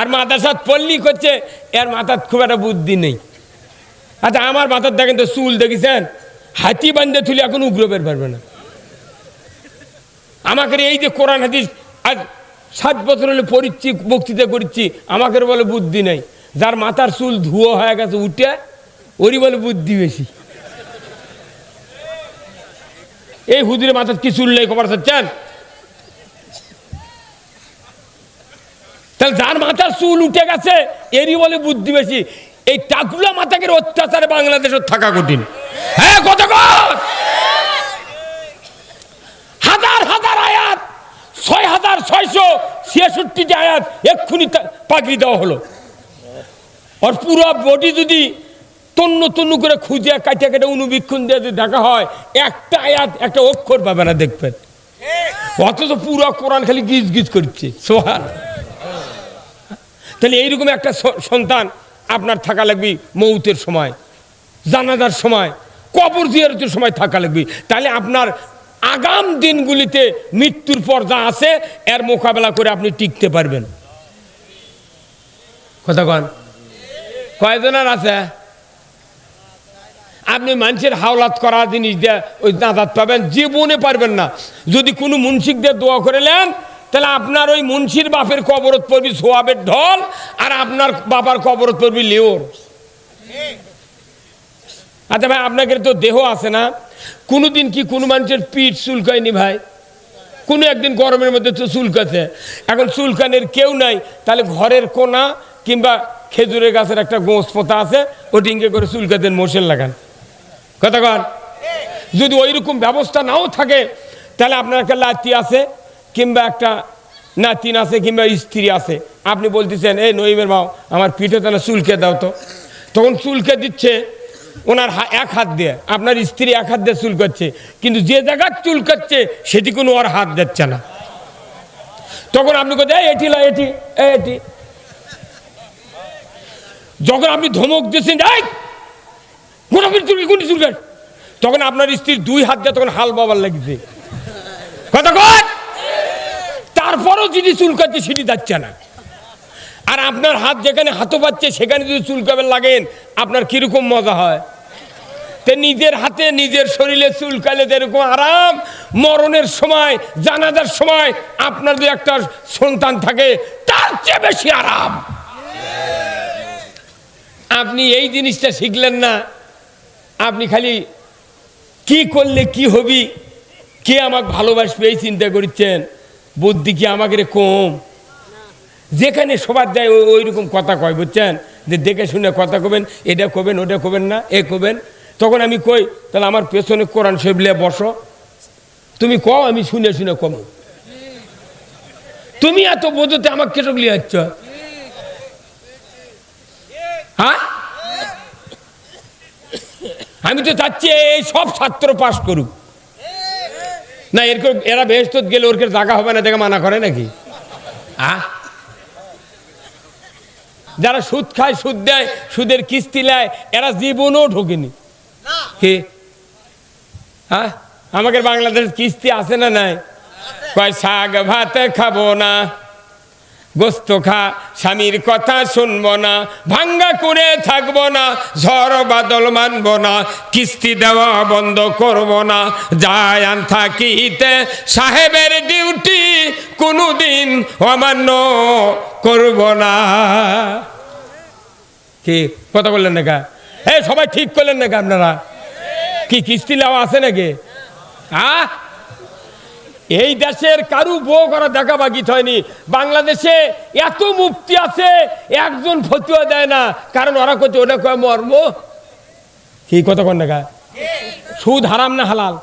আর মাদ্রাসাত পল্লী করছে, এর মাথার খুব একটা বুদ্ধি নেই। আচ্ছা আমার মাথার দেখেন তো চুল দেখেছেন? হাতি বান্ধে তুলে এখন উগ্র বের পারবে না। আমাকে এই যে কোরআন হাদিস আজ সাত বছর হলে পড়িচ্ছি, বক্তৃতা করছি আমাকে বলে বুদ্ধি নেই। যার মাথার চুল ধুয়ো হয়ে গেছে উঠে, ওরই বলে বুদ্ধি বেশি। এই হুদির মাথার কি চুল নেই খবর চাচ্ছেন তাহলে যার মাথার চুল উঠে গেছে, এরই বলে বুদ্ধি বেশি। এই টাকুলা মাথাকে অত্যাচারে বাংলাদেশের থাকা কঠিন। হ্যাঁ কত হাজার হাজার আয়াত, ছয় হাজার ছয়শো ছিয়াষট্টিটি আয়াত এক্ষুনি পাগড়ি দেওয়া হলো। আর পুরো বডি যদি তন্ন তন্ন করে খুঁজে কাটে কেটে অনুবীক্ষণ দিয়ে যদি দেখা হয়, একটা আয়াত, একটা অক্ষর পাবে না দেখবেন। অথচ পুরো কোরআন খালি গিজ গিজ করছে। সোহান। তাহলে এইরকম একটা সন্তান আপনার থাকা লাগবে মৌতের সময়, জানাজার সময়, কবর জিয়ারতের সময় থাকা লাগবে। তাহলে আপনার আগাম দিনগুলিতে মৃত্যুর পর যা আছে, এর মোকাবেলা করে আপনি টিকতে পারবেন। কথা কন। কয়জনের আছে? আপনি মানুষের হাওলাত করা জিনিস দিয়ে ওই নাজাত পাবেন, জীবনে পারবেন না। যদি কোনো মুন্সিক দিয়ে দোয়া করে নেন তাহলে আপনার ওই মুন্সির বাপের কবরত পড়বি সোয়াবের ঢল, আর আপনার বাবার কবরত পড়বি লেওর। আচ্ছা ভাই, আপনাদের তো দেহ আছে না? কোনোদিন কি কোনো মানুষের পিঠ চুলকায়নি ভাই? কোনো একদিন গরমের মধ্যে তো চুলকাছে। এখন চুলকানের কেউ নাই, তাহলে ঘরের কোনা কিংবা খেজুরের গাছের একটা গোঁস পোতা আছে ওটিংকে করে চুলকাতেন মোশেল লাগান। কথা কন? যদি ওইরকম ব্যবস্থা নাও থাকে, তাহলে আপনার একটা লাতি আছে কিংবা একটা নাতিন আছে কিংবা স্ত্রী আছে। আপনি বলতেছেন, এই নইমের মাও আমার পিঠে তাহলে চুলকে দাও তো। তখন চুলকে দিচ্ছে, ওনার এক হাত দিয়ে। আপনার স্ত্রী এক হাত দিয়ে চুল করছে কিন্তু যে জায়গার চুল কাটছে, সেটি কোনো ওর হাত দিচ্ছে না। তখন আপনি এই, এটি লা, এটি, এই, এটি। যখন আপনি ধমক দিচ্ছেন যাই গোটাপির চুল কোনটি চুল তখন আপনার স্ত্রীর দুই হাত দিয়ে তখন হাল বাবার লাগছে। কথা কর তারপরও যদি চুল কাটছে সেটি যাচ্ছে না। আর আপনার হাত যেখানে হাতও পাচ্ছে সেখানে যদি চুলকাবেন লাগেন, আপনার কীরকম মজা হয়? তে নিজের হাতে নিজের শরীরে চুলকালে যেরকম আরাম। মরণের সময়, জানাজার সময় আপনার যদি একটা সন্তান থাকে, তার চেয়ে বেশি আরাম। আপনি এই জিনিসটা শিখলেন না। আপনি খালি কি করলে কি হবি, কে আমাকে ভালোবাসবে এই চিন্তা করছেন? বুদ্ধি কি আমাকে কম? যেখানে সবার যায় ওই- রকম কথা কয়, বুঝছেন? যে দেখে শুনে কথা কবেন, এটা কবেন, ওটা কবেন না, এ কবেন। তখন আমি কই, তাহলে আমার পেছনে কোরআন শরীফ লিয়ে বসো। তুমি কও, আমি শুনে শুনে কম। তুমি এত বোঝতে আমাকে কেটক লিয়ে যাচ্ছ হ্যাঁ? আমি তো চাচ্ছি এই সব ছাত্র পাশ করুক। না এরকম এরা বেহস্ত গেলে ওর জায়গা হবে না দেখে মানা করে নাকি? আহ যারা সুদ খায় সুদ দেয় সুদের কিস্তি নেয় এরা জীবনও ঢোকেনি। কে? হ্যাঁ আমাদের বাংলাদেশ কিস্তি আছে না নাই? কয় শাক ভাত খাব না। গোস্ত খা, স্বামীর কথা শুনব না, ভাঙ্গা করে থাকব না, ঝড় বাদল মানবো না, কিস্তি দেওয়া বন্ধ করব না, যায় আন থাকিতে সাহেবের ডিউটি কোনোদিন অমান্য করব না। কি, কথা বললেন না এই সবাই ঠিক করলেন নাকি আপনারা? কি, কিস্তি নেওয়া আছে নাকি? হ্যাঁ এই দেশের কারু বউ করা দেখা বাকিত হয়নি। বাংলাদেশে এত মুক্তি আছে, একজন ফতুয়া দেয় না। কারণ ওরা করছে ওটা কয় মর্ম? কি কথা কন দেখা সুদ হারাম না হালাল?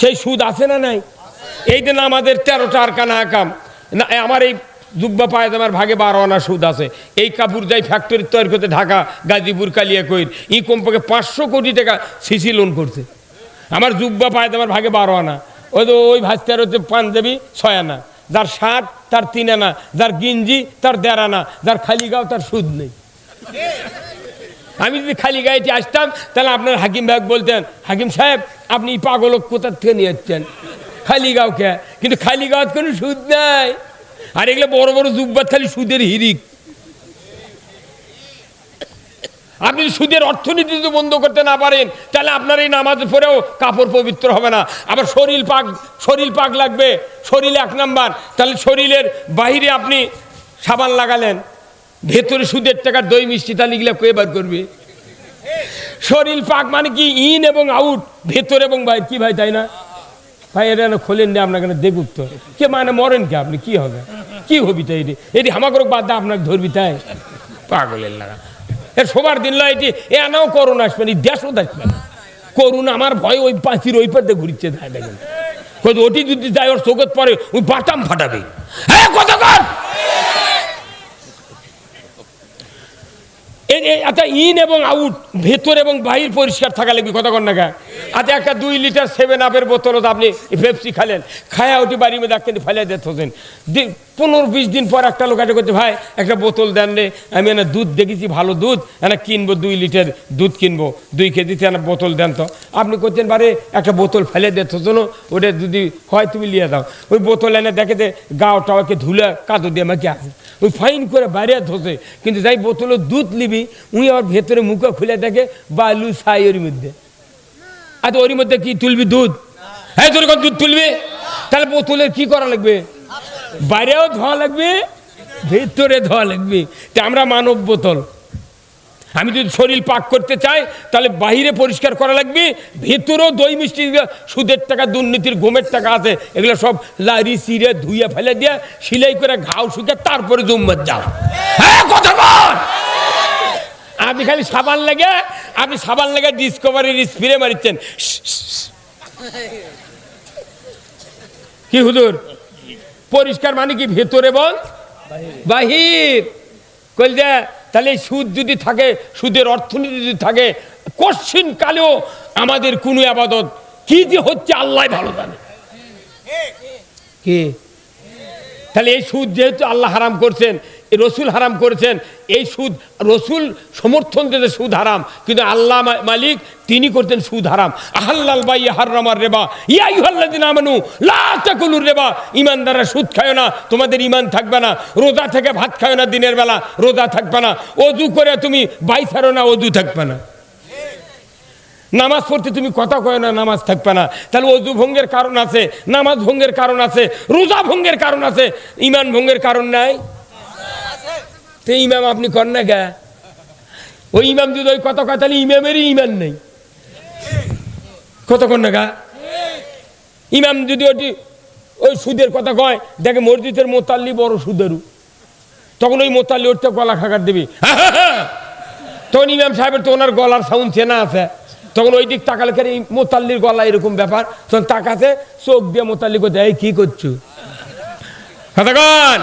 সেই সুদ আছে না নাই? এই দিন আমাদের তেরোটা আর কানা কাম না, আমার এই জুব্বা পায়জামার ভাগে বারো আনা সুদ আছে। এই কাপড় যাই ফ্যাক্টরি তৈরি করতে ঢাকা, গাজীপুর কালিয়া কইর ই কমপক্ষে পাঁচশো কোটি টাকা সিসি লোন করছে। আমার জুব্বা পায়জামার ভাগে বারো আনা। ওই তো ওই ভাস্তার হচ্ছে পাঞ্জাবি ছয় আনা। যার শার্ট, তার তিন আনা। যার গিঞ্জি, তার দেড় আনা। যার খালি গাও, তার সুদ নেই। আমি যদি খালি গাড়িতে আসতাম, তাহলে আপনার হাকিম ভাই বলতেন, হাকিম সাহেব, আপনি পাগল কোথার থেকে নিয়ে যাচ্ছেন খালি গাঁওকে কিন্তু খালি গাঁত কোনো সুদ নাই। আর এগুলো বড় বড় জুব্বাত খালি সুদের হিরিক। আপনি সুদের অর্থনীতি যদি বন্ধ করতে না পারেন, তাহলে আপনার এই নামাজ পরেও কাপড় পবিত্র হবে না। আবার শরীর পাক শরীর পাক লাগবে, শরীর এক নাম্বার। তাহলে শরীরের বাইরে আপনি সাবান লাগালেন, ভেতরে সুদের টাকার দই, মিষ্টি তাহলে এগুলো কয়ে বার করবে? শরীর পাক মানে কি? ইন এবং আউট, ভেতর এবং বাইরে। কি ভাই, তাই না? ভাই এটা না খোলেন না আপনাকে দেখুক তো। কে মানে মরেন কে আপনি? কি হবে? কি হবি তাই এটি হামাকরক বাদ দা, আপনাকে ধরবি তাই। পাগলের লাগা এর সবার দিন লয় এটি, এ আনাও করোনা আসবে না দেশও আসবে না। করুন আমার ভয় ওই পাঁচির ওই পাতে ঘুরিচ্ছে তাই দেখেন। ওটি যদি যায়, ওর চোখত পরে ওই বাটাম ফাটাবে। হ্যাঁ কত কর আচ্ছা ইন এবং আউট, ভেতর এবং বাহির পরিষ্কার থাকা লাগবে কতক্ষণ না গায়ে আচ্ছা একটা দুই লিটার সেভেন আপের বোতল আপনি পেপসি খালেন, খায়া ওটি বাড়ি মধ্যে ফেলে দিতে হোসেন পনেরো বিশ দিন পর একটা লোক আছে করছে ভাই, একটা বোতল দেন রে। আমি এনে দুধ দেখেছি, ভালো দুধ। এনে কিনবো দুই লিটার দুধ কিনবো। দুই কেজিতে এনে বোতল দেন তো। আপনি করছেন বারে, একটা বোতল ফেলে দিতে হোসেন ওটা যদি হয় তুমি লিয়ে দাও। ওই বোতল এনে দেখে দে গাও টাওয়াকে ধুলে কাদো দিয়ে আমাকে আসে ওই ফাইন করে বাইরে ধসে কিন্তু যাই বোতলে দুধ নিবি, উনি আবার ভেতরে মুখে খুলে দেখে, বালু ছাই ওর মধ্যে। আচ্ছা ওর মধ্যে কি তুলবি দুধ? হ্যাঁ তোর দুধ তুলবি? তাহলে বোতলের কি করা লাগবে? বাইরেও ধোয়া লাগবে, ভেতরে ধোয়া লাগবে। তা আমরা মানব বোতল আমি যদি শরীর পাক করতে চাই, তাহলে বাহিরে পরিষ্কার করা লাগবে, ভেতরেও দই মিষ্টি সুদের টাকা, দুর্নীতির গোমের টাকা আছে, এগুলো সব লারি সিরে ধুয়ে ফেলে দিয়ে সিলাই করে ঘাও শুকে তারপরে জুম্মার যাও হ্যাঁ কথা বল! আপনি খালি সাবান লেগে আপনি সাবান লেগে ডিসকভারির স্প্রে মারিচ্ছেন। কি হুদুর পরিষ্কার মানে কি? ভেতরে বল। বাহির। কইল যে, তাহলে সুদ যদি থাকে, সুদের অর্থনীতি যদি থাকে, কশ্চিন কালেও আমাদের কোনো আবাদত। কি যে হচ্ছে, আল্লাহ ভালো জানে। কি? তাহলে এই সুদ যেহেতু আল্লাহ হারাম করছেন রসুল হারাম করেছেন এই সুদ, রসুল সমর্থন দিতে সুদ হারাম, কিন্তু আল্লাহ মালিক তিনি করতেন সুদ হারাম। আহাল্লাল বাই হারামার রেবা। ইয়াই হল্লাদিন আমানু লাকুলুর রেবা। ইমানদাররা সুদ খায় না, তোমাদের ইমান থাকবে না। রোজা থেকে ভাত খায় না দিনের বেলা, রোজা থাকবে না। অজু করে তুমি বাই ছাড়ো না, অজু থাকবে না। নামাজ পড়তে তুমি কথা কয় না, নামাজ থাকবে না। তাহলে অজু ভঙ্গের কারণ আছে, নামাজ ভঙ্গের কারণ আছে, রোজা ভঙ্গের কারণ আছে ইমান ভঙ্গের কারণ নাই। তো ইমাম আপনি কর না গা ওই ইমাম যদি ওই কথা কয়, তাহলে ইমামেরই ইমান নেই। কত কর না গা ইমাম যদি ওটি ওই সুদের কথা কয়, দেখে মসজিদের মোতাল্লি বড় সুদেরু। তখন ওই মোতাল্লি ওরটা গলা খাকার দিবি। তখন ইমাম সাহেবের তো ওনার গলার সাউন্ড চেনা আছে। তখন ওই দিক তাকালে কেন মোতাল্লির গলা এরকম ব্যাপার। তখন তাকাতে চোখ দিয়ে মোতাল্লি করতে এই কি করছ? কতক্ষণ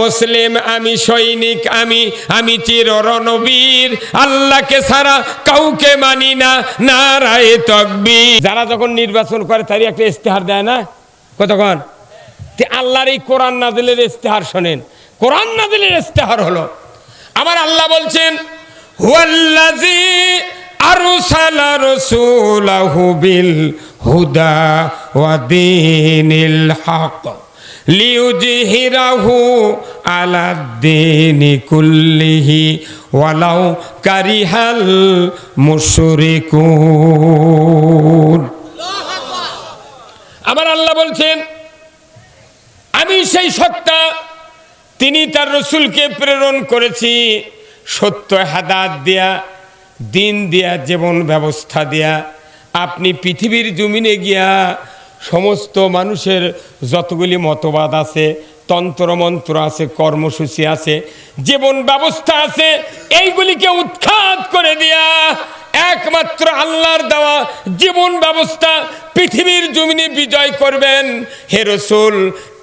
মুসলিম, আমি সৈনিক, আমি আমি চির রণবীর আল্লাহকে ছাড়া কাউকে মানি না নারায় তকবীর। যারা যখন নির্বাচন করে, তারই একটা ইস্তেহার দেয় না? কতক্ষণ? আল্লাহর এই কোরআন নাজিলের ইস্তেহার শোনেন। কোরআন নাজিলের ইস্তেহার হলো, আমার আল্লাহ বলছেন হুয়াল্লাজি আরসালা রাসূলাহু বিল হুদা ওয়া দীনিল হক। লিউজহিরাহু আলা দীনি কুল্লিহি ওয়ালাউ কারিহাল মুশরিকুন। আমার আল্লাহ বলছেন, আমি সেই সত্তা, তিনি তার রসুলকে প্রেরণ করেছি, সত্য হাদাত দেয়া, দিন দেয়া, জীবন ব্যবস্থা দেয়া, আপনি পৃথিবীর জমিনে গিয়া সমস্ত মানুষের যতগুলি মতবাদ আছে, তন্ত্রমন্ত্র আছে, কর্মসূচি আছে, জীবন ব্যবস্থা আছে, এইগুলিকে উৎখাত করে দেয়া একমাত্র আল্লাহর দেওয়া জীবন ব্যবস্থা পৃথিবীর জমিনে বিজয় করবেন। হে রসুল,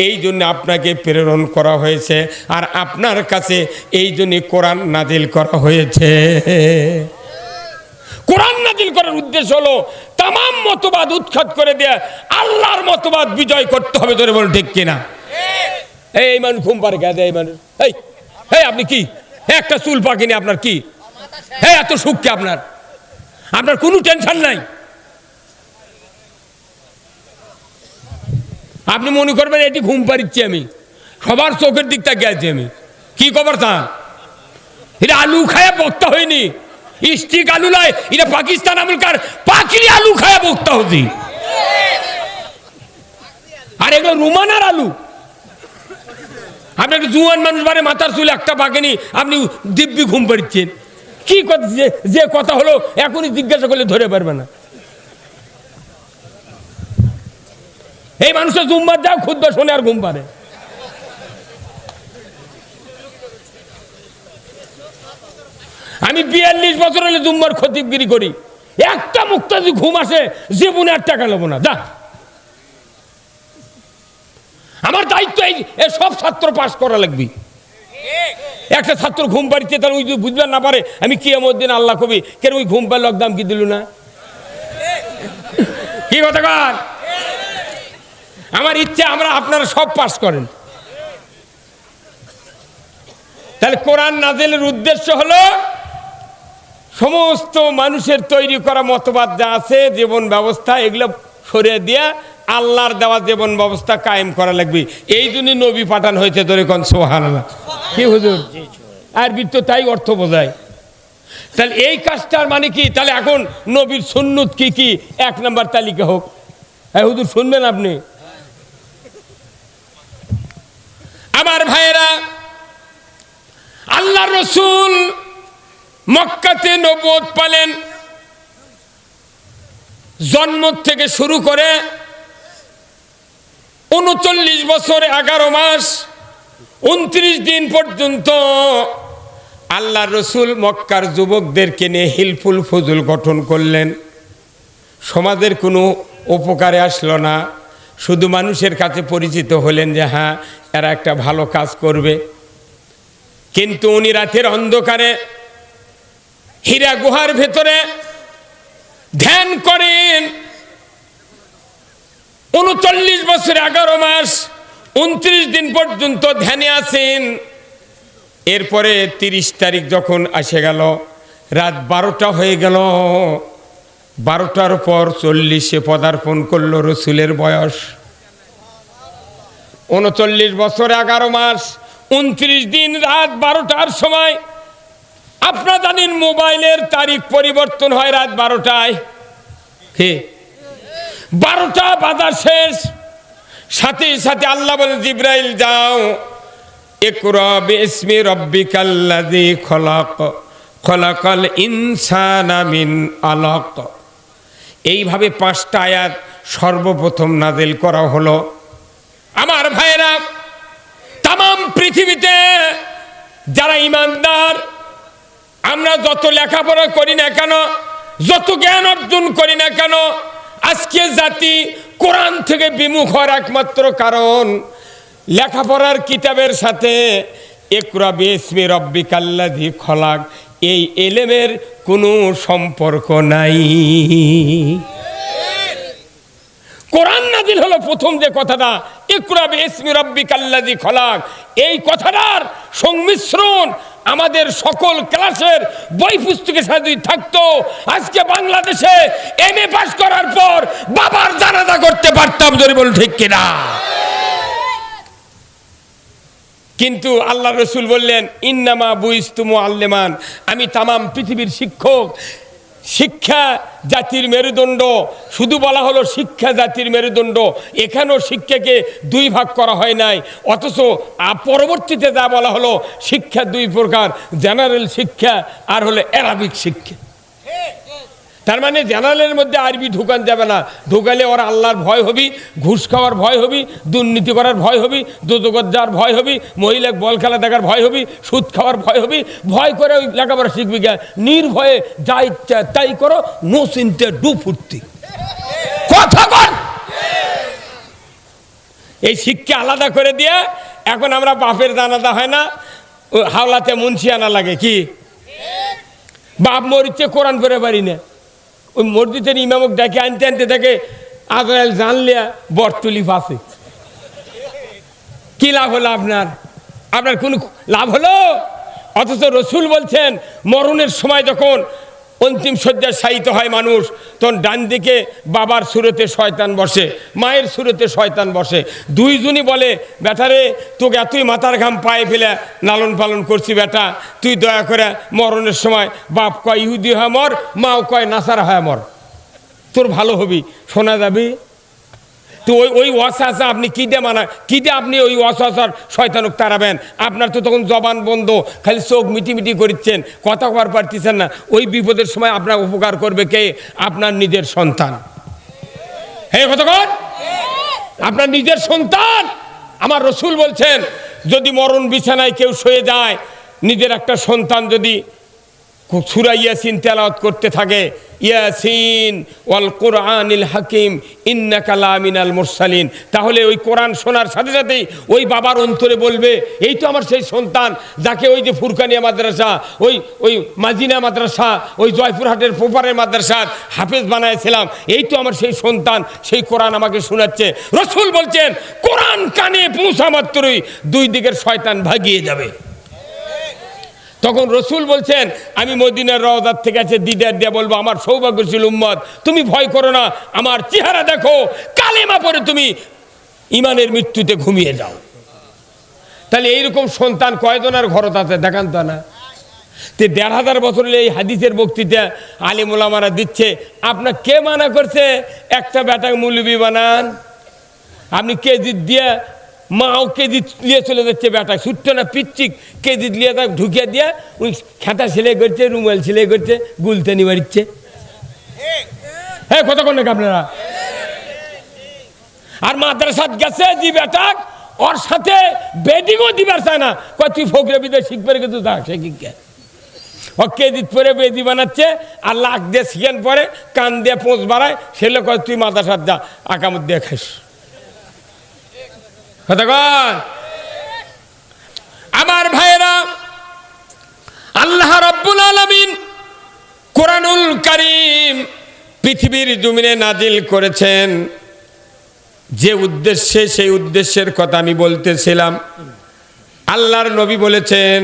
এই জন্য আপনাকে প্রেরণ করা হয়েছে আর আপনার কাছে এই জন্য কোরআন নাজিল করা হয়েছে। কোরআন নাজিল করার উদ্দেশ্য হলো তাম মতবাদ উৎখাত করে দেয়া আল্লাহর মতবাদ বিজয় করতে হবে তোরে বল ঠিক কিনা? এই মানুষ ঘুম পারে গেছে, এই মানুষ। এই এই আপনি কি? একটা চুল পাকিনি আপনার কি? হ্যাঁ এত সুখ কি আপনার? আপনার কোনো টেনশন নাই? আপনি মনে করবেন এটি ঘুম পাড়িচ্ছি আমি। সবার চোখের দিকটা গেছি আমি। কি খবর তা এটা আলু খায় বক্তা হয়নি। স্টিক আলু নয় এটা পাকিস্তান আমলকার পাখিরি আলু খায় বক্তা হতি আর এগুলো রুমানার আলু। আপনি একটা জুয়ান মানুষ বারে মাথার চুল একটা বাগেনি, আপনি দিব্যি ঘুম পাড়ছেন কি কথা যে কথা হলো, এখনই জিজ্ঞাসা করলে ধরে পারবে না। এই মানুষের জুম্বার যাও খুদ্ শোনে আর ঘুম পারে। বিয়াল্লিশ বছর হলে জুম্মার খতিবগিরি করি। একটা মুক্ত যদি ঘুম আসে, জীবনে আর টাকা নেব না। যা আমার দায়িত্ব এই সব ছাত্র পাস করা লাগবে। একটা ছাত্র ঘুম পাড়িতে তাহলে ওই যদি বুঝবেন না পারে, আমি কি এমন দিন আল্লাহ কবি, কেন ওই ঘুম পাড়লে একদম কি দিল না? কি কথা কর আমার ইচ্ছে, আমরা আপনারা সব পাস করেন। তাহলে কোরআন নাজেলের উদ্দেশ্য হলো সমস্ত মানুষের তৈরি করা মতবাদ যা আছে, জীবন ব্যবস্থা, এগুলো সরিয়ে দিয়া আল্লাহর দেওয়া জীবন ব্যবস্থা কায়েম করা লাগবে। এই জন্যই নবী পাঠান হয়েছে তোরে কন সোহান কি হুজুর? আর তো তাই অর্থ বোঝায়। তাহলে এই কাজটার মানে কি? তাহলে এখন নবীর সুন্নত কি কি? এক নাম্বার তালিকা হোক। হ্যাঁ হুজুর, শুনবেন আপনি? আমার ভাইয়েরা আল্লাহ রসুল মক্কাতে নবোধ পালেন। জন্ম থেকে শুরু করে উনচল্লিশ বছর, এগারো মাস, উনত্রিশ দিন পর্যন্ত আল্লাহ রসুল মক্কার যুবকদেরকে নিয়ে হিলফুল ফজুল গঠন করলেন। সমাজের কোনো উপকারে আসলো না। শুধু মানুষের কাছে পরিচিত হলেন যে হ্যাঁ এরা একটা ভালো কাজ করবে। কিন্তু উনি রাতের অন্ধকারে হীরা গুহার ভেতরে ধ্যান করেন। উনচল্লিশ বছর, এগারো মাস, উনত্রিশ দিন পর্যন্ত ধ্যানে আছেন। এরপরে তিরিশ তারিখ যখন আসে গেল, রাত বারোটা হয়ে গেল। বারোটার পর চল্লিশে পদার্পণ করল রসুলের বয়স। উনচল্লিশ বছর, এগারো মাস, উনত্রিশ দিন, রাত বারোটার সময় আপনারা জানেন মোবাইলের তারিখ পরিবর্তন হয় রাত বারোটায়? হে বারোটা বাজার শেষ। সাথে সাথে আল্লাহ বলে, জিব্রাইল, যাও। একরা বিসমি রব্বিকাল্লাযী খলাক। খলাকাল ইনসানা মিন আলাক। এইভাবে পাঁচটা আয়াত সর্বপ্রথম নাজেল করা হলো। আমার ভাইয়েরা তাম পৃথিবীতে যারা ইমানদার আমরা যত লেখাপড়া করি না কেন, যত জ্ঞান অর্জন করি না কেন, আজকে জাতি কোরআন থেকে বিমুখ হওয়ার একমাত্র কারণ লেখাপড়ার কিতাবের সাথে একরা বেসমি রব্বি কাল্লাদি খলাক, এই এলেমের কোনো সম্পর্ক নাই। কোরআন নাজিল হলো প্রথম যে কথাটা, ইকরা বিসমি রব্বিক আল্লাযী খলাক, এই কথাটার সংমিশ্রণ আমাদের সকল ক্লাসের বই পুস্তকের সাথে থাকতো। আজকে বাংলাদেশে এম এ পাস করার পর বাবার জানাজা করতে পারতাম, যদি বল ঠিক কিনা? কিন্তু আল্লাহ রসুল বললেন, ইন্নামা বুইস্তুমু আল্লেমান আমি তামাম পৃথিবীর শিক্ষক শিক্ষা জাতির মেরুদণ্ড। শুধু বলা হলো শিক্ষা জাতির মেরুদণ্ড। এখানেও শিক্ষাকে দুই ভাগ করা হয় নাই। অথচ পরবর্তীতে যা বলা হলো শিক্ষা দুই প্রকার, জেনারেল শিক্ষা আর হলো অ্যারাবিক শিক্ষা। তার মানে জেনারেলের মধ্যে আরবি ঢুকান যাবে না। ঢুকালে ওরা আল্লাহর ভয় হবি, ঘুষ খাওয়ার ভয় হবি, দুর্নীতি করার ভয় হবি দুদগত যাওয়ার ভয় হবি, মহিলা বল খেলা দেখার ভয় হবি, সুদ খাওয়ার ভয় হবি, ভয় করে ওই লেখাপড়া শিখবি গে নির্ভয়ে যা ইচ্ছা তাই করো, নো চিনতে ডু ফুর্তি কথা কর এই শিক্ষা আলাদা করে দিয়ে এখন আমরা বাপের দানাদা হয় না হাওলাতে মুন্সি আনা লাগে কি? বাপ মরিচ্ছে কোরআন পড়ে পারি না। ওই মসজিদের ইমামক ডাকে আনতে আনতে দেখে আজরাইল জানলিয়া বরতুলি ফাঁসে। কি লাভ হলো আপনার? আপনার কোনো লাভ হলো? অথচ রসুল বলছেন, মরণের সময় যখন অন্তিম শয্যায় শায়িত হয় মানুষ। তখন ডান দিকে বাবার সুরেতে শয়তান বসে, মায়ের সুরেতে শয়তান বসে। দুইজনই বলে বেটারে তোকে এতই মাথার ঘাম পায়ে ফেলে লালন পালন করছি বেটা। তুই দয়া করে মরণের সময় বাপ কয় ইহুদি হয় মর, মাও কয় নাসার হয় মর। তোর ভালো হবি, শোনা যাবি? তো ওই ওই ওয়াসা আপনি কী দিয়ে মানা কী দিয়ে আপনি ওই ওয়াসার শয়তানুক তাড়াবেন? আপনার তো তখন জবান বন্ধ, খালি চোখ মিটি মিটি করছেন কথা কবার পারতেছেন না। ওই বিপদের সময় আপনার উপকার করবে কে? আপনার নিজের সন্তান। হে কতক্ষণ? আপনার নিজের সন্তান! আমার রসুল বলছেন, যদি মরণ বিছানায় কেউ শুয়ে যায়, নিজের একটা সন্তান যদি সুরাইয়া ইয়াসিন তেলাওয়াত করতে থাকে ইয়াসিন ওয়াল কোরআনিল হাকিম ইন্নাকালা মিনাল মুরসালিন। তাহলে ওই কোরআন শোনার সাথে সাথেই ওই বাবার অন্তরে বলবে, এই তো আমার সেই সন্তান, যাকে ওই যে ফুরকানিয়া মাদ্রাসা, ওই ওই মাজিনা মাদ্রাসা, ওই জয়পুরহাটের পোপারের মাদ্রাসার হাফেজ বানাইছিলাম, এই তো আমার সেই সন্তান, সেই কোরআন আমাকে শোনাচ্ছে। রসুল বলছেন, কোরআন কানে পৌঁছা মাত্রই দুই দিকের শয়তান ভাগিয়ে যাবে। তখন রসুল বলছেন, আমি মদিনার রওদার থেকে আছে, দিদার দিয়ে বলব, আমার সৌভাগ্যশীল উম্মত। তুমি ভয় করো না, আমার চেহারা দেখো, কালেমা পরে তুমি ইমানের মৃত্যুতে ঘুমিয়ে যাও। তাহলে এইরকম সন্তান কয়জনের ঘরত আছে, দেখান তো না। তে দেড় হাজার বছরের এই হাদিসের বক্তৃতা আলিমুলামারা দিচ্ছে, আপনার কে মানা করছে? একটা বেটা মুলবি বানান। আপনি কেজি দিয়ে মাও কেজি নিয়ে চলে যাচ্ছে বেটা ছুটতো না পিচ্ছিক কেজি নিয়ে তাকে ঢুকিয়ে দিয়ে ওই খেতা সেলাই করছে, রুমাল সেলাই করছে, গুলতে নিয়ে মারিচ্ছে হ্যাঁ কতক্ষণ নাকি আপনারা? আর মাদ্রাসাত গেছে জি বেটা ওর সাথে বেডিংও দিবার চায় না। কয়, তুই ফকরে বিদে শিখবে কিন্তু দেখ সে কি ও কেজিত পরে বেদি বানাচ্ছে, আর লাখ দিয়ে শিখেন পরে, কান দিয়ে পোঁচ বাড়ায় সেলে কয়, তুই মাদ্রাসাত যা, আকামত দিয়ে খাইস। আমার ভাইয়েরা, আল্লাহ রব্বুল আলমিন কোরআনুল করিম পৃথিবীর জমিনে নাজিল করেছেন। যে উদ্দেশ্যে, সেই উদ্দেশ্যের কথা আমি বলতেছিলাম। আল্লাহর নবী বলেছেন,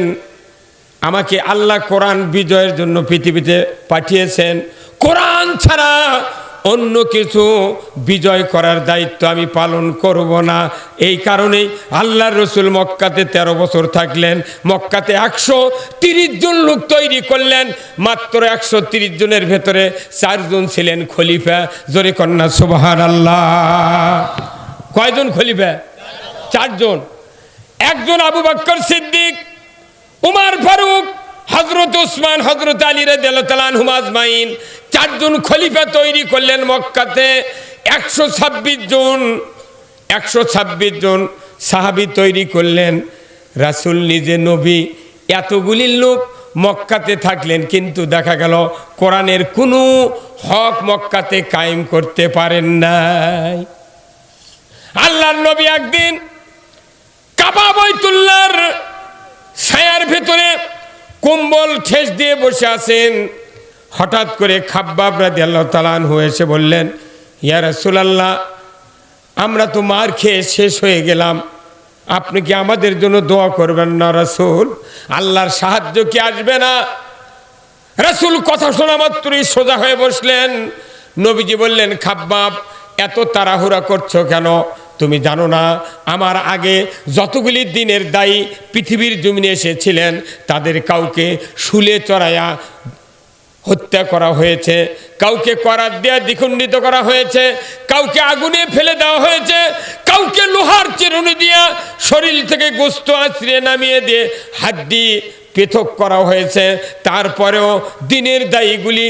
আমাকে আল্লাহ কোরআন বিজয়ের জন্য পৃথিবীতে পাঠিয়েছেন। কোরআন ছাড়া অন্য কিছু বিজয় করার দায়িত্ব আমি পালন করব না। এই কারণেই আল্লাহর রসুল মক্কাতে ১৩ বছর থাকলেন, মক্কাতে একশো তিরিশ জন লোক তৈরি করলেন, মাত্র একশো তিরিশ জনের ভেতরে চারজন ছিলেন খলিফা। জোরে কন্যা সুবাহান আল্লাহ কয়জন খলিফা? চারজন। একজন আবু বক্কর সিদ্দিক, উমার ফারুক হজরত উসমান হজরত আলী রেদালান হুমাজমাইন চারজন খলিফা তৈরি করলেন মক্কাতে। একশো ছাব্বিশ জন, একশো ছাব্বিশ জন সাহাবি তৈরি করলেন। রাসুল নিজে নবী, এতগুলি লোক মক্কাতে থাকলেন, কিন্তু দেখা গেল কোরআনের কোনো হক মক্কাতে কায়েম করতে পারেন নাই। আল্লাহর নবী একদিন কাবা বৈতুল্লার ছায়ার ভেতরে কম্বল ঠেস দিয়ে বসে আছেন। হঠাৎ করে খাব্বাব রাজি আল্লাহ তালান এসে বললেন, ইয়া রাসুলাল্লাহ, আমরা তো মার খেয়ে শেষ হয়ে গেলাম। আপনি কি আমাদের জন্য দোয়া করবেন না রাসুল? আল্লাহর সাহায্য কি আসবে না? রাসুল কথা শোনা মাত্রই সোজা হয়ে বসলেন। নবীজি বললেন, খাব্বাব, এত তাড়াহুড়া করছ কেন? তুমি জানো না, আমার আগে যতগুলি দিনের দায়ী পৃথিবীর জমিনে এসেছিলেন, তাদের কাউকে শুলে চড়াইয়া হত্যা করা হয়েছে, কাউকে করার দেয়া দ্বিখণ্ডিত করা হয়েছে, কাউকে আগুনে ফেলে দেওয়া হয়েছে, কাউকে লোহার চিরুনি দিয়া শরীর থেকে গোস্ত আছড়িয়ে নামিয়ে দিয়ে হাড্ডি পৃথক করা হয়েছে। তারপরেও দিনের দায়ীগুলি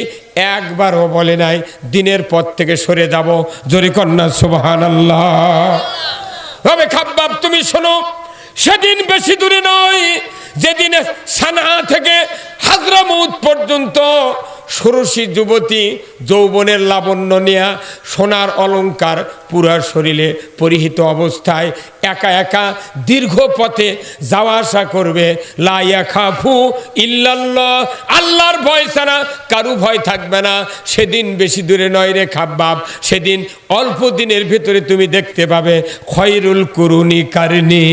একবারও বলে নাই, দিনের পর থেকে সরে যাব। জরিকন্যা কন্যা সুবাহান আল্লাহ তবে খাব্বাব, তুমি শোনো, সেদিন বেশি দূরে নয় যেদিন সানা থেকে হাজরামৌত পর্যন্ত ষোড়শী যুবতী যৌবনের লাবণ্য নেয়া সোনার অলংকার পুরা শরীরে পরিহিত অবস্থায় একা একা দীর্ঘ পথে যাওয়া আসা করবে। লাইয়া খাফু ইল্লাল্লাহ। আল্লাহর ভয় ছাড়া কারু ভয় থাকবে না। সেদিন বেশি দূরে নয় রে খাব্বাব সেদিন অল্প দিনের ভিতরে তুমি দেখতে পাবে। খয়রুল কুরুনি কারণী।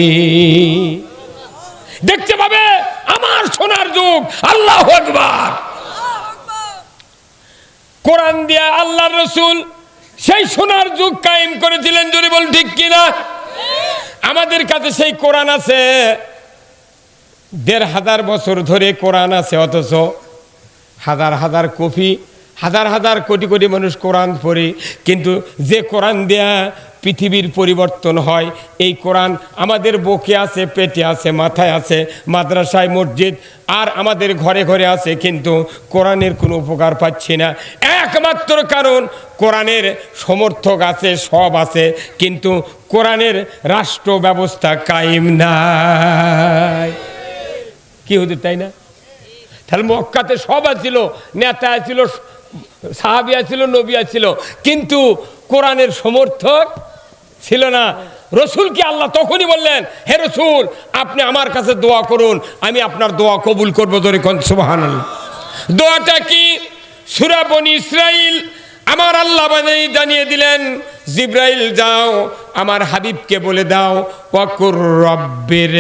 দেখতে পাবে আমার সোনার যুগ। আল্লাহ একবার কোরআন দিয়া আল্লাহর রসুল সেই সোনার যুগ কায়েম করেছিলেন যদি বল ঠিক কিনা? আমাদের কাছে সেই কোরআন আছে। দেড় হাজার বছর ধরে কোরআন আছে, অথচ হাজার হাজার কপি, হাজার হাজার কোটি কোটি মানুষ কোরআন পড়ে, কিন্তু যে কোরআন দেয়া পৃথিবীর পরিবর্তন হয়। এই কোরআন আমাদের বুকে আছে, পেটে আছে, মাথায় আছে, মাদ্রাসায়, মসজিদ, আর আমাদের ঘরে ঘরে আছে, কিন্তু কোরআনের কোনো উপকার পাচ্ছি না। একমাত্র কারণ কোরআনের সমর্থক আছে, সব আছে, কিন্তু কোরআনের রাষ্ট্র ব্যবস্থা কায়েম নাই। কি হতো তাই না? তাহলে মক্কাতে সব আছিল, নেতা ছিল সাহাবিয়া ছিল নবিয়া ছিল কিন্তু কোরআনের সমর্থক ছিল না। রসুলকে আল্লাহ তখনই বললেন, হে রসুল, আপনি আমার কাছে দোয়া করুন, আমি আপনার দোয়া কবুল করব ধরে কোন সুবাহান দোয়াটা কি? সুরাবনী ইসরাইল আমার আল্লাহ জানিয়ে দিলেন, জিব্রাইল, যাও, আমার হাবিবকে বলে দাও, ওয়াকুর রব্বের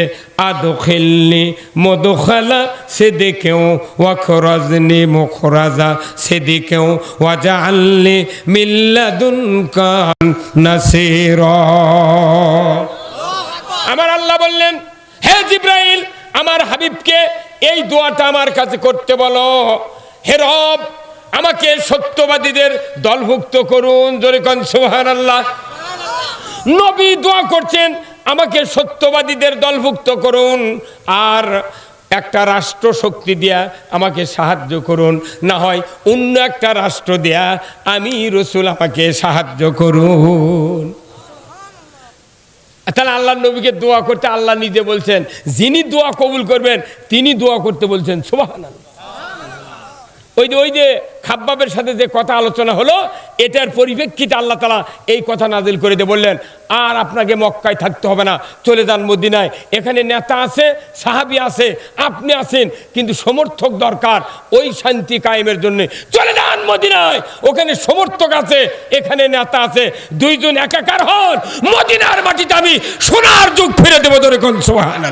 আদখিলনি মদখালা সে দেখেও ওয়াখরাজনি মুখরাজা সে দেখেও ওয়াজআলনি মিল্লাদুনকা নাসীরা। আমার আল্লাহ বললেন, হে জিব্রাইল, আমার হাবিবকে এই দোয়াটা আমার কাছে করতে বলো। হে রব আমাকে সত্যবাদীদের দলভুক্ত করুন, জোরে কন সুবহান আল্লাহ নবী দোয়া করছেন, আমাকে সত্যবাদীদের দলভুক্ত করুন, আর একটা রাষ্ট্র শক্তি দেয়া আমাকে সাহায্য করুন। না হয় অন্য একটা রাষ্ট্র দেয়া আমি রসুল আমাকে সাহায্য করুন। তাহলে আল্লাহ নবীকে দোয়া করতে আল্লাহ নিজে বলছেন, যিনি দোয়া কবুল করবেন, তিনি দোয়া করতে বলছেন সুবাহান ওই যে ওই যে খাব্বাবের সাথে যে কথা আলোচনা হলো এটার পরিপ্রেক্ষিতে আল্লাহ তালা এই কথা নাজিল করে দিয়ে বললেন আর আপনাকে মক্কায় থাকতে হবে না চলে যান মদিনায়। এখানে নেতা আছে সাহাবি আছে আপনি আছেন কিন্তু সমর্থক দরকার ওই শান্তি কায়েমের জন্য। চলে যান মদিনায় ওখানে সমর্থক আছে এখানে নেতা আছে দুইজন একাকার হন মদিনার মাটিতে আমি সোনার যুগ ফিরে দেবো ধরে কোন সোহান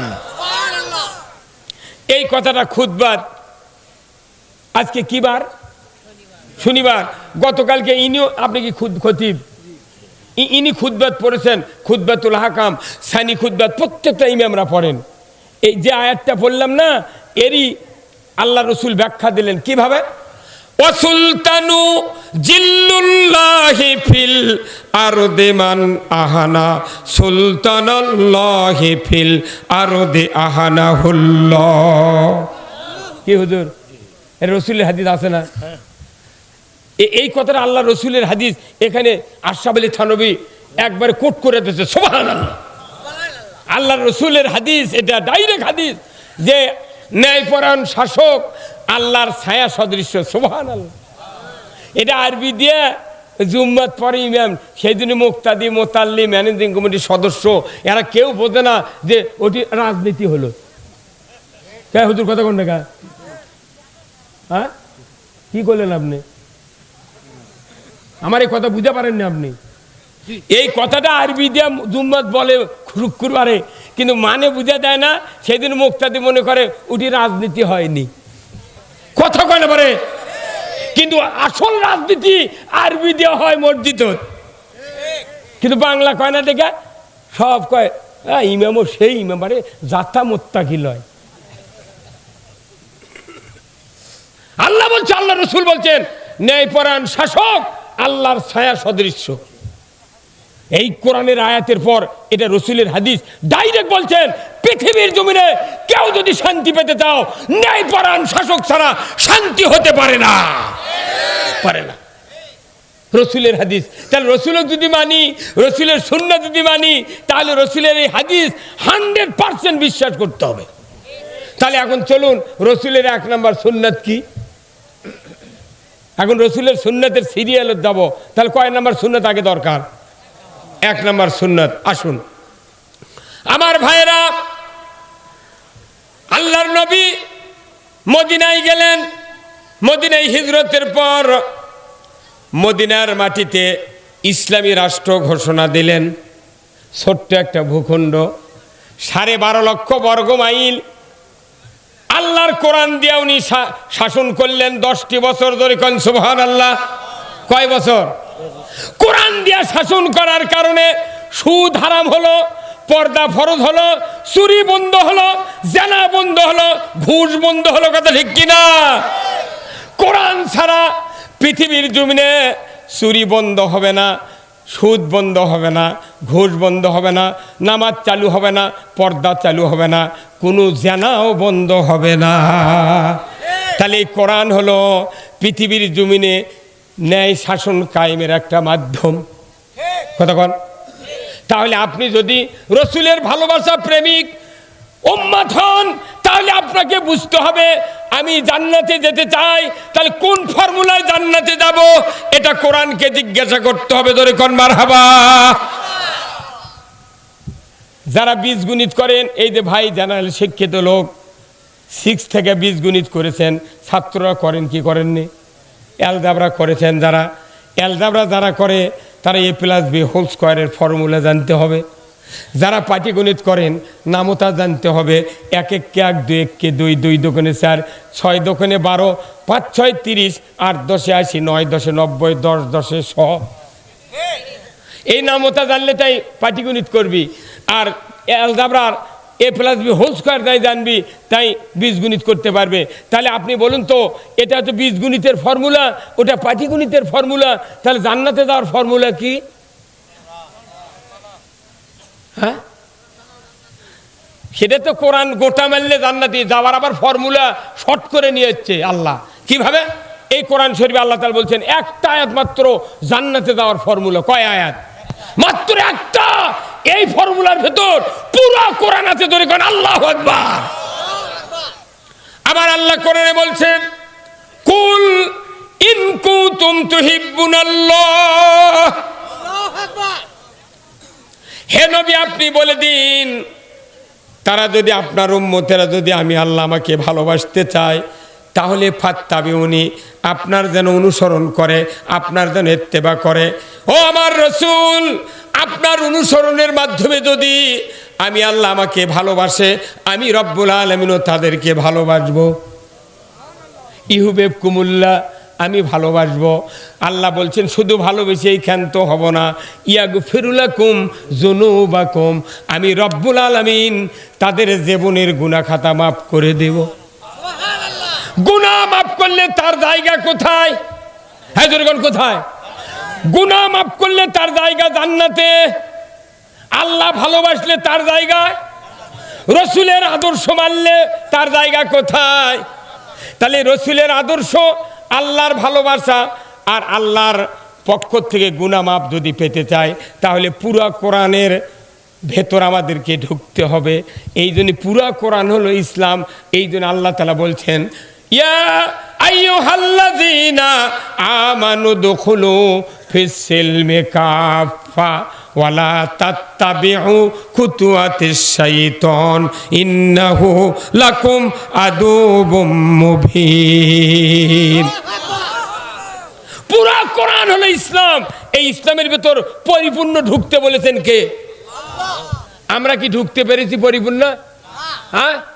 এই কথাটা খুদবার আজকে কি বার? শনিবার। গতকালকে ইনিও, আপনি কি খুদ খতিব? ইনি খুদ্বাত পড়েছেন, খুদ্বাতুল হাকাম, সানি খুদ্বাত, প্রত্যেকটা ইমামরা পড়েন। এই যে আয়াতটা পড়লাম না, এরই আল্লাহ রসুল ব্যাখ্যা দিলেন। কীভাবে? অসুলতানু জিল্লুল্লাহি ফিল আরদে মান আহানা, সুলতানাল্লাহি ফিল আরদে আহানা হুল্লাহ কি হুজুর? রসুলের হাদিস আছে না? এই কথাটা আল্লাহ রসুলের হাদিস এখানে আশরাফ আলী থানবী একবার কোট করে দিয়েছে সোহান আল্লাহ রসুলের হাদিস, এটা ডাইরেক্ট হাদিস যে ন্যায়পরায়ণ শাসক আল্লাহর ছায়া সদৃশ্য সোহান আল্লাহ এটা আরবি দিয়ে জুম্মাত পরে ইমাম সেই দিনে মুক্তাদি, মোতাল্লি, ম্যানেজিং কমিটির সদস্য, এরা কেউ বোঝে না যে ওটি রাজনীতি হলো। কে হুজুর কথা কোন টাকা হ্যাঁ? কি করলেন আপনি? আমার এই কথা বুঝতে পারেননি আপনি। এই কথাটা আরবি দিয়ে জুম্মত বলে শুক্রবারে কিন্তু মানে বুঝা দেয় না সেদিন মুক্তাদি মনে করে উঠি রাজনীতি হয়নি। কথা কয় না পারে? কিন্তু আসল রাজনীতি আরবি দিয়ে হয় মসজিদ কিন্তু বাংলা কয় না দেখে? সব কয় "আ, ইমামও সেই ইমাম আরে যাত্রা মোত্তা কি লয় আল্লাহ বলছে, আল্লাহ রসুল বলছেন, ন্যায়পরায়ণ শাসক আল্লাহর ছায়া সদৃশ্য। এই কোরআনের আয়াতের পর এটা রসুলের হাদিস, ডাইরেক্ট বলছেন, পৃথিবীর জমিনে কেউ যদি শান্তি পেতে চাও, ন্যায়পরায়ণ শাসক ছাড়া শান্তি হতে পারে না। পারে না। রসুলের হাদিস, তাহলে রসুলের যদি মানি, রসুলের শূন্য যদি মানি, তাহলে রসুলের এই হাদিস হান্ড্রেড পার্সেন্ট বিশ্বাস করতে হবে। তাহলে এখন চলুন, রসুলের এক নম্বর সুন্নাত কি? এখন রসুলের সুন্নতের সিরিয়ালে যাব। তাহলে কয় নম্বর সুন্নত আগে দরকার? এক নম্বর সুন্নত, আসুন। আমার ভাইয়েরা, আল্লাহর নবী মদিনায় গেলেন। মদিনায় হিজরতের পর মদিনার মাটিতে ইসলামী রাষ্ট্র ঘোষণা দিলেন। ছোট্ট একটা ভূখণ্ড, সাড়ে বারো লক্ষ বর্গ মাইল আল্লাহর কোরআন দিয়ে উনি শাসন করলেন দশটি বছর ধরে কন সুবহান আল্লাহ কয় বছর? কোরআন দিয়া শাসন করার কারণে সুদ হারাম হলো, পর্দা ফরজ হলো, চুরি বন্ধ হলো, জেনা বন্ধ হলো, ঘুষ বন্ধ হলো, কথা ঠিক কিনা? কোরআন ছাড়া পৃথিবীর জমিনে চুরি বন্ধ হবে না। সুদ বন্ধ হবে না, ঘুষ বন্ধ হবে না, নামাজ চালু হবে না, পর্দা চালু হবে না, কোনো জেনাও বন্ধ হবে না। তাহলে এই কোরআন হলো পৃথিবীর জমিনে ন্যায় শাসন কায়েমের একটা মাধ্যম। কতক্ষণ তাহলে আপনি যদি রসুলের ভালোবাসা প্রেমিক উম্মাদ হন, তাহলে আপনাকে বুঝতে হবে, আমি জান্নাতে যেতে চাই, তাহলে কোন ফর্মুলায় জান্নাতে যাব, এটা কোরআনকে জিজ্ঞাসা করতে হবে ধরে কোন মার হাবা যারা বীজ গণিত করেন, এই যে ভাই জেনারেল শিক্ষিত লোক সিক্স থেকে বীজ গণিত করেছেন, ছাত্ররা করেন কি করেননি? অ্যালজাবরা করেছেন যারা অ্যালজাবরা যারা করে, তারা এ প্লাস বি হোল স্কোয়ারের ফর্মুলা জানতে হবে। যারা পাটিগণিত করেন, নামতা জানতে হবে। এক এক কে এক দুই এক কে দুই দুই দোকানে চার, ছয় দোকানে বারো, পাঁচ, ছয়, তিরিশ, আট দশে আশি, নয় দশে নব্বই, দশ দশে শ। এই নামতা জানলে তাই পাটিগণিত করবি। আর অ্যালজাবরার A plus B whole square তাই জানবি, তাই বীজগণিত করতে পারবে। তাহলে আপনি বলুন তো, এটা তো বীজগণিতের ফর্মুলা, ওটা পাটিগণিতের ফর্মুলা, তাহলে জান্নাতে যাওয়ার ফর্মুলা কি? হ্যাঁ? সেটা তো কোরআন গোটা মারলে জান্নাতি, যাওয়ার আবার ফর্মুলা শর্ট করে নিয়ে যাচ্ছে আল্লাহ। কীভাবে? এই কোরআন শরীফ আল্লাহ তাআলা বলছেন, একটা আয়াত মাত্র জান্নাতে যাওয়ার ফর্মুলা কয় আয়াত? মাত্র একটা! এই ফর্মুলার ভেতর পুরো কোরআন আছে ধরে কোন, আল্লাহ আকবার। আবার আল্লাহ কোরআনে বলছেন, কুল ইন কুতুম তুহিব্বুনাল্লাহ। হে নবী, আপনি বলে দিন। তারা যদি আপনার উম্মতেরা যদি আমি আল্লাহ আমাকে ভালোবাসতে চায়, তাহলে ফাত্তাবি উনি আপনার যেন অনুসরণ করে, আপনার যেন এত্তেবা করে। ও আমার রসুল, আপনার অনুসরণের মাধ্যমে যদি আমি আল্লাহ আমাকে ভালোবাসে, আমি রব্বুল আলমিনও তাদেরকে ভালোবাসবো। ইহুবেব কুমুল্লা আমি ভালোবাসবো। আল্লাহ বলছেন, শুধু ভালোবেসেই ক্ষান্ত হব না। ইয়াগু ফিরুলা কুম জনু বা কুম আমি রব্বুল আলমিন তাদের জীবনের গুণা খাতা মাফ করে দেব। গুণা মাফ করলে তার জায়গা কোথায়? হ্যাঁ কোথায়? গুণা মাফ করলে তার জায়গা জান্নাতে। আল্লাহ ভালোবাসলে তার জায়গায় রসুলের আদর্শ মানলে তার জায়গা কোথায়? তাহলে রসুলের আদর্শ আল্লাহর ভালোবাসা আর আল্লাহর পক্ষ থেকে গুনামাপ যদি পেতে চায়, তাহলে পুরা কোরআনের ভেতর আমাদেরকে ঢুকতে হবে। এই জন্য পুরা কোরআন হলো ইসলাম। এই জন্য আল্লাহ তালা বলছেন, ইয়া আমানু দুখুলু ফিস-সিলমি কাফা। ওয়ালা লাকুম পুরা ইসলাম। এই ইসলামের ভেতর পরিপূর্ণ ঢুকতে বলেছেন কে? আমরা কি ঢুকতে পেরেছি পরিপূর্ণ? হ্যাঁ?